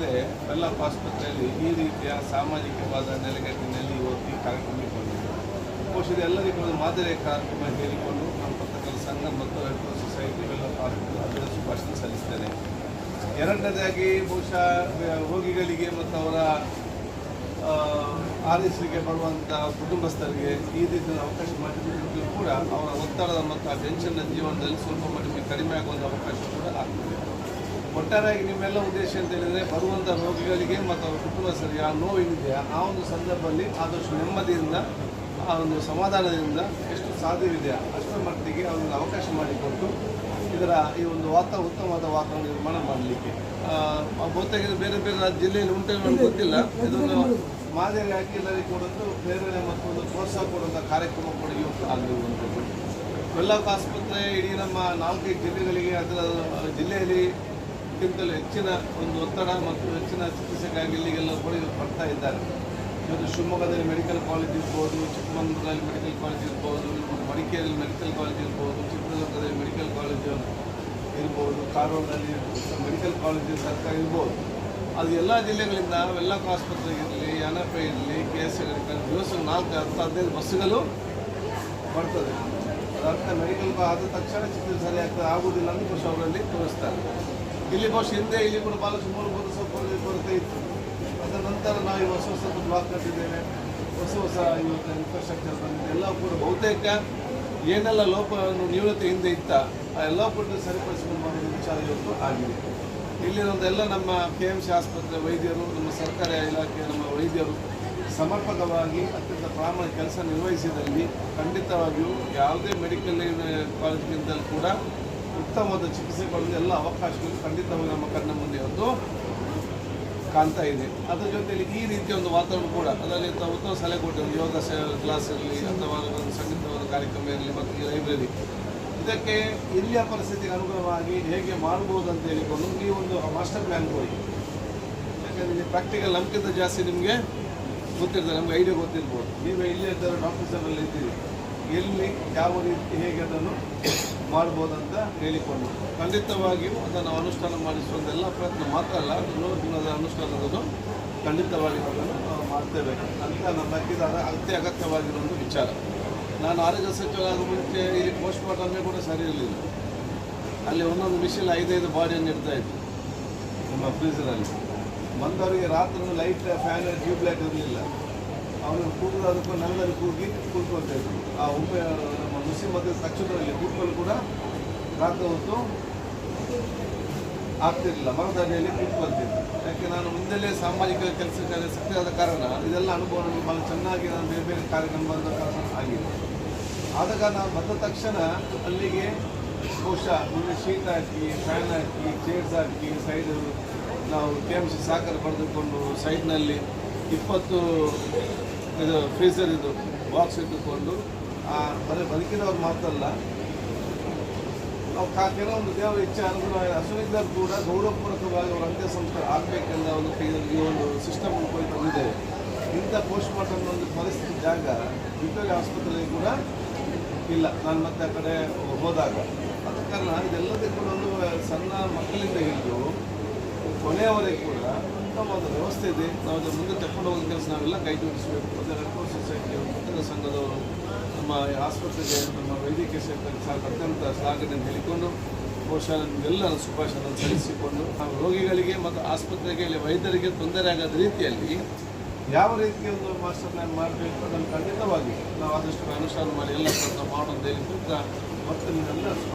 ಹಿಂದೆ ಬೆಲ್ಲಪ್ಪ ಆಸ್ಪತ್ರೆಯಲ್ಲಿ ಈ ರೀತಿಯ ಸಾಮಾಜಿಕವಾದ ನೆಲೆಗಟ್ಟಿನಲ್ಲಿ ಇವತ್ತು ಈ ಕಾರ್ಯಕ್ರಮ ಬಹುಶಃ ಎಲ್ಲರಿಗೂ ಒಂದು ಮಾದರಿಯ ಕಾರ್ಯಕ್ರಮ ಹೇಳಿಕೊಂಡು ನಮ್ಮ ಪತ್ರಕರ್ತರ ಸಂಘ ಮತ್ತು ರೆಡ್ ಕ್ರಾಸ್ ಸೊಸೈಟಿ ಬೆಲ್ಲಪ್ಪ ಆಸ್ಪತ್ರೆ ಅದರ ಶುಭಾಶಯ ಸಲ್ಲಿಸ್ತೇನೆ. ಎರಡನೇದಾಗಿ ಬಹುಶಃ ರೋಗಿಗಳಿಗೆ ಮತ್ತು ಅವರ ಆ, ಆರೈಸಲಿಕ್ಕೆ ಬರುವಂಥ ಕುಟುಂಬಸ್ಥರಿಗೆ ಈ ರೀತಿಯ ಅವಕಾಶ ಮಾಡಿದ್ರು ಕೂಡ ಅವರ ಒತ್ತಡದ ಮತ್ತು ಆ ಟೆನ್ಷನ್ನ ಜೀವನದಲ್ಲಿ ಸ್ವಲ್ಪ ಮಟ್ಟಿಗೆ ಕಡಿಮೆ ಆಗುವಂಥ ಅವಕಾಶ ಕೂಡ ಆಗ್ತದೆ. ಒಟ್ಟಾರೆಯಾಗಿ ನಿಮ್ಮೆಲ್ಲ ಉದ್ದೇಶ ಅಂತ ಹೇಳಿದರೆ ಬರುವಂಥ ರೋಗಿಗಳಿಗೆ ಮತ್ತು ಅವರ ಕುಟುಂಬಸ್ಥರಿಗೆ ಆ ನೋವೇನಿದೆಯಾ ಆ ಒಂದು ಸಂದರ್ಭದಲ್ಲಿ ಆದಷ್ಟು ನೆಮ್ಮದಿಯಿಂದ ಆ ಒಂದು ಸಮಾಧಾನದಿಂದ ಎಷ್ಟು ಸಾಧ್ಯವಿದೆಯಾ ಅಷ್ಟರ ಮಟ್ಟಿಗೆ ಅವರಿಗೆ ಅವಕಾಶ ಮಾಡಿಕೊಟ್ಟು ಇದರ ಈ ಒಂದು ವಾತ ಉತ್ತಮವಾದ ವಾತಾವರಣ ನಿರ್ಮಾಣ ಮಾಡಲಿಕ್ಕೆ. ಬಹುತೇಕ ಬೇರೆ ಬೇರೆ ಜಿಲ್ಲೆಯಲ್ಲಿ ಉಂಟು ನನಗೆ ಗೊತ್ತಿಲ್ಲ. ಇದನ್ನು ಮಾದರಿಯಾಗಿ ಎಲ್ಲರಿಗೆ ಕೊಡೋದು ಬೇರೆ ಬೇರೆ ಮತ್ತೊಂದು ಪ್ರೋತ್ಸಾಹ ಕೊಡುವಂಥ ಕಾರ್ಯಕ್ರಮ ಕೂಡ ಇವತ್ತು ಆಗಿರುವಂಥದ್ದು ವೆಲ್ಲಾಕ್ ಆಸ್ಪತ್ರೆ ಇಡೀ ನಮ್ಮ ನಾಲ್ಕೈದು ಜಿಲ್ಲೆಗಳಿಗೆ ಅದರ ಜಿಲ್ಲೆಯಲ್ಲಿ ಕ್ಕಿಂತಲೂ ಹೆಚ್ಚಿನ ಒಂದು ಒತ್ತಡ ಮತ್ತು ಹೆಚ್ಚಿನ ಚಿಕಿತ್ಸೆಗಾಗಿ ಇಲ್ಲಿಗೆಲ್ಲ ಕೂಡ ಬರ್ತಾ ಇದ್ದಾರೆ. ಇವತ್ತು ಶಿವಮೊಗ್ಗದಲ್ಲಿ ಮೆಡಿಕಲ್ ಕಾಲೇಜ್ ಇರ್ಬೋದು, ಚಿಕ್ಕಮಗಳೂರಲ್ಲಿ ಮೆಡಿಕಲ್ ಕಾಲೇಜ್ ಇರ್ಬೋದು, ಮಡಿಕೇರಿಯಲ್ಲಿ ಮೆಡಿಕಲ್ ಕಾಲೇಜ್ ಇರ್ಬೋದು, ಚಿತ್ರದುರ್ಗದಲ್ಲಿ ಮೆಡಿಕಲ್ ಕಾಲೇಜ್ ಇರ್ಬೋದು, ಕಾರವಾರದಲ್ಲಿ ಮೆಡಿಕಲ್ ಕಾಲೇಜ್ ಸರ್ಕಾರ ಇರ್ಬೋದು. ಅದು ಎಲ್ಲ ಜಿಲ್ಲೆಗಳಿಂದ ವೆಲ್ಲಕ್ ಆಸ್ಪತ್ರೆ ಇರಲಿ ಎನ್ ಇರಲಿ, ಕೆ ಎಸ್ ದಿವಸ ನಾಲ್ಕು ಹತ್ತು ಹದಿನೈದು ಬಸ್ಸುಗಳು ಬರ್ತದೆ. ಅದರ್ಥ ಮೆಡಿಕಲ್ ಆದ ತಕ್ಷಣ ಚಿಕಿತ್ಸೆ ಸರಿಯಾಗ್ತದೆ. ಆಗುವುದಿಲ್ಲ ಅಂತ ಅವರಲ್ಲಿ ತೋರಿಸ್ತಾರೆ. ಇಲ್ಲಿ ಬಹುಶಃ ಹಿಂದೆ ಇಲ್ಲಿ ಕೂಡ ಮೂರು ಮೂಲಭೂತ ಸೌಕರ್ಯ ಕೊರತೆ ಇತ್ತು. ಅದರ ನಂತರ ನಾವು ಹೊಸ ಹೊಸ ಬ್ಲಾಕ್ ಕಟ್ಟಿದ್ದೇವೆ. ಹೊಸ ಹೊಸ ಇವತ್ತು ಇನ್ಫ್ರಾಸ್ಟ್ರಕ್ಚರ್ ಬಂದಿದೆ. ಎಲ್ಲ ಕೂಡ ಬಹುತೇಕ ಏನೆಲ್ಲ ಲೋಪವನ್ನು ನ್ಯೂನತೆ ಹಿಂದೆ ಇತ್ತ, ಆ ಎಲ್ಲ ಕೂಡ ಸರಿಪಡಿಸಿಕೊಂಡು ಮಾಡುವ ವಿಚಾರ ಇವತ್ತು ಆಗಿದೆ. ಇಲ್ಲಿರೋದೆಲ್ಲ ನಮ್ಮ ಕೆ ಎಂ ಸಿ ಆಸ್ಪತ್ರೆ ವೈದ್ಯರು, ನಮ್ಮ ಸರ್ಕಾರಿ ಇಲಾಖೆ ನಮ್ಮ ವೈದ್ಯರು ಸಮರ್ಪಕವಾಗಿ ಅತ್ಯಂತ ಪ್ರಾಮಾಣಿಕ ಕೆಲಸ ನಿರ್ವಹಿಸಿದಲ್ಲಿ ಖಂಡಿತವಾಗಿಯೂ ಯಾವುದೇ ಮೆಡಿಕಲ್ ಕಾಲೇಜ್ಗಿಂತಲೂ ಕೂಡ ಉತ್ತಮವಾದ ಚಿಕಿತ್ಸೆ ಪಡೆದ ಎಲ್ಲ ಅವಕಾಶಗಳು ಖಂಡಿತವಾಗಿ ನಮ್ಮ ಕಣ್ಣ ಮುಂದೆ ಒಂದು ಕಾಣ್ತಾ ಇದೆ. ಅದರ ಜೊತೆಯಲ್ಲಿ ಈ ರೀತಿಯ ಒಂದು ವಾತಾವರಣ ಕೂಡ, ಅದರಲ್ಲಿ ಉತ್ತಮ ಸಲಹೆ ಕೊಟ್ಟರು, ಯೋಗ ಕ್ಲಾಸ್ ಇರಲಿ ಅಥವಾ ಒಂದು ಸಂಗೀತವಾದ ಕಾರ್ಯಕ್ರಮ ಇರಲಿ ಮತ್ತು ಈ ಲೈಬ್ರರಿ. ಇದಕ್ಕೆ ಇಲ್ಲಿಯ ಪರಿಸ್ಥಿತಿಗೆ ಅನುಗುಣವಾಗಿ ಹೇಗೆ ಮಾಡ್ಬೋದು ಅಂತ ಹೇಳಿಕೊಂಡು ಈ ಒಂದು ಮಾಸ್ಟರ್ ಪ್ಲ್ಯಾನ್ ಕೊಡಿ ಯಾಕಂದರೆ ಪ್ರಾಕ್ಟಿಕಲ್ ನಮ್ಗಿಂತ ಜಾಸ್ತಿ ನಿಮಗೆ ಗೊತ್ತಿರ್ತದೆ, ನಮಗೆ ಐಡಿಯಾ ಗೊತ್ತಿರ್ಬೋದು. ನೀವು ಇಲ್ಲೇ ಇದ್ದಾರೆ ಡಾಕ್ಟರ್ ಇದ್ದೀರಿ. ಎಲ್ಲಿ ಯಾವ ರೀತಿ ಹೇಗೆ ಅದನ್ನು ಮಾಡ್ಬೋದಂತ ಹೇಳಿಕೊಂಡು. ಖಂಡಿತವಾಗಿಯೂ ಅದನ್ನು ಅನುಷ್ಠಾನ ಮಾಡಿಸುವಂತೆಲ್ಲ ಪ್ರಯತ್ನ ಮಾತ್ರ ಅಲ್ಲ ನೂರು ದಿನದ ಅನುಷ್ಠಾನದನ್ನು ಖಂಡಿತವಾಗಿ ಅದನ್ನು ನಾವು ಮಾಡ್ತೇವೆ. ಅಂತ ನಮ್ಮ ಇದು ಅತಿ ಅಗತ್ಯವಾಗಿರೋ ಒಂದು ವಿಚಾರ. ನಾನು ಆರೋಗ್ಯ ಸಚಿವರಾಗ ಮುಂಚೆ ಇಲ್ಲಿ ಪೋಸ್ಟ್ ಮಾರ್ಟಮೇ ಕೂಡ ಸರಿ ಇರಲಿಲ್ಲ. ಅಲ್ಲಿ ಒಂದೊಂದು ಮಿಷಿನ್ ಐದೈದು ಬಾಡಿಯನ್ನು ಇಡ್ತಾ ಇತ್ತು ನಮ್ಮ ಫ್ರೀಸರಲ್ಲಿ ಬಂದವರಿಗೆ ರಾತ್ರಿ ಲೈಟ್ ಫ್ಯಾನ್ ಟ್ಯೂಬ್ಲೈಟ್ ಇರಲಿಲ್ಲ. ಅವನು ಅದಕ್ಕೂ ನಲ್ಲಲ್ಲಿ ಕೂಗಿ ಕೂತ್ಕೊಳ್ತಾ ಇದ್ರು ಆ ಒಮ್ಮೆ ನಮ್ಮ ಮುಸ್ಲಿಂ ಮಧ್ಯೆ ತಕ್ಷಣದಲ್ಲಿ ಕೂತ್ಕೊಂಡು ಕೂಡ ರಾತ್ರಿ ಹೊತ್ತು ಆಗ್ತಿರಲಿಲ್ಲ ಮರದಾರಿಯಲ್ಲಿ ಕೂತ್ಕೊಳ್ತಿದ್ದೆ ಯಾಕೆ ನಾನು ಮುಂದೆಲ್ಲೇ ಸಾಮಾಜಿಕ ಕೆಲಸಕ್ಕೆ ಸಕ್ರಿಯಾದ ಕಾರಣ ಇದೆಲ್ಲ ಅನುಭವ ನನಗೆ ಭಾಳ ಚೆನ್ನಾಗಿ ನಾನು ಬೇರೆ ಬೇರೆ ಕಾರ್ಯಕ್ರಮದ ಕಾರಣ ಆಗಿದೆ. ಆದ ಕಾರಣ ಬಂದ ತಕ್ಷಣ ಅಲ್ಲಿಗೆ ಬಹುಶಃ ಮುಂದೆ ಶೀಟ್ ಹಾಕಿ, ಫ್ಯಾನ್ ಹಾಕಿ, ಚೇರ್ಸ್ ಹಾಕಿ ಸೈಡ್ ನಾವು ಕೆ ಎಂ ಸಿ ಸಾಕರ ಪಡೆದುಕೊಂಡು ಸೈಡ್ನಲ್ಲಿ ಇಪ್ಪತ್ತು, ಇದು ಫ್ರೀಸರ್ ಇದು ಬಾಕ್ಸ್ ಇಟ್ಟುಕೊಂಡು, ಆ ಬರೀ ಬದುಕಿದವ್ರು ಮಾತಲ್ಲ ನಾವು ಕೆಲವೊಂದು ದೇವರ ಇಚ್ಛೆ ಅನುಗುಣವಾಗಿ ಅಸುನಿದ್ದರು ಕೂಡ ಗೌರವಪೂರ್ವಕವಾಗಿ ಅವರ ಅಂತ್ಯ ಸಂಸ್ಕಾರ ಆಗಬೇಕೆಂದ ಒಂದು ಈ ಒಂದು ಸಿಸ್ಟಮ್ ಹೋಗಿ ತಂದಿದ್ದೇವೆ ಇಂಥ ಪೋಸ್ಟ್ ಮಾರ್ಟಮ್ ಒಂದು ಪರಿಸ್ಥಿತಿ ಜಾಗ ವಿಕ್ಟೋರಿಯಾ ಆಸ್ಪತ್ರೆಯಲ್ಲಿ ಕೂಡ ಇಲ್ಲ. ನಾನು ಮತ್ತೆ ಆ ಕಡೆ ಹೋದಾಗ. ಅದ ಕಾರಣ, ಇದೆಲ್ಲದಕ್ಕೂ ಒಂದು ಸಣ್ಣ ಮಕ್ಕಳಿಂದ ಹಿಡಿದು ಕೊನೆಯವರೆಗೆ ಕೂಡ ಉತ್ತಮವಾದ ವ್ಯವಸ್ಥೆ ಇದೆ. ನಾವು ಅದರ ಮುಂದೆ ತಕ್ಕೊಂಡು ಹೋಗೋ ಕೆಲಸ ನಾವೆಲ್ಲ ಕೈ ಜೋಡಿಸಬೇಕು. ಮತ್ತು ರೆಡ್ ಕ್ರಾಸ್ ಸೊಸೈಟಿಯವರು ಮುಖಂಡ ಸಂಘದವರು, ನಮ್ಮ ಆಸ್ಪತ್ರೆಗೆ, ನಮ್ಮ ವೈದ್ಯಕೀಯ ಕ್ಷೇತ್ರಕ್ಕೆ ಸಹ ಅತ್ಯಂತ ಅಂತ ಹೇಳಿಕೊಂಡು ಬಹುಶಃ ನಮಗೆಲ್ಲ ಶುಭಾಶಯ ಸಲ್ಲಿಸಿಕೊಂಡು ನಾವು ರೋಗಿಗಳಿಗೆ ಮತ್ತು ಆಸ್ಪತ್ರೆಗೆ ಇಲ್ಲಿ ವೈದ್ಯರಿಗೆ ತೊಂದರೆ ಆಗದ ರೀತಿಯಲ್ಲಿ ಯಾವ ರೀತಿಯ ಒಂದು ಮಾಸ್ಟರ್ ಪ್ಲಾನ್ ಮಾಡಬೇಕು ಅದನ್ನು ಖಂಡಿತವಾಗಿ ನಾವು ಆದಷ್ಟು ಅನುಷ್ಠಾನ ಮಾಡಿ ಎಲ್ಲ ಕೆಲಸ ಮಾಡೋದು ಹೇಳಿ ಮತ್ತೆ ನೀವೆಲ್ಲ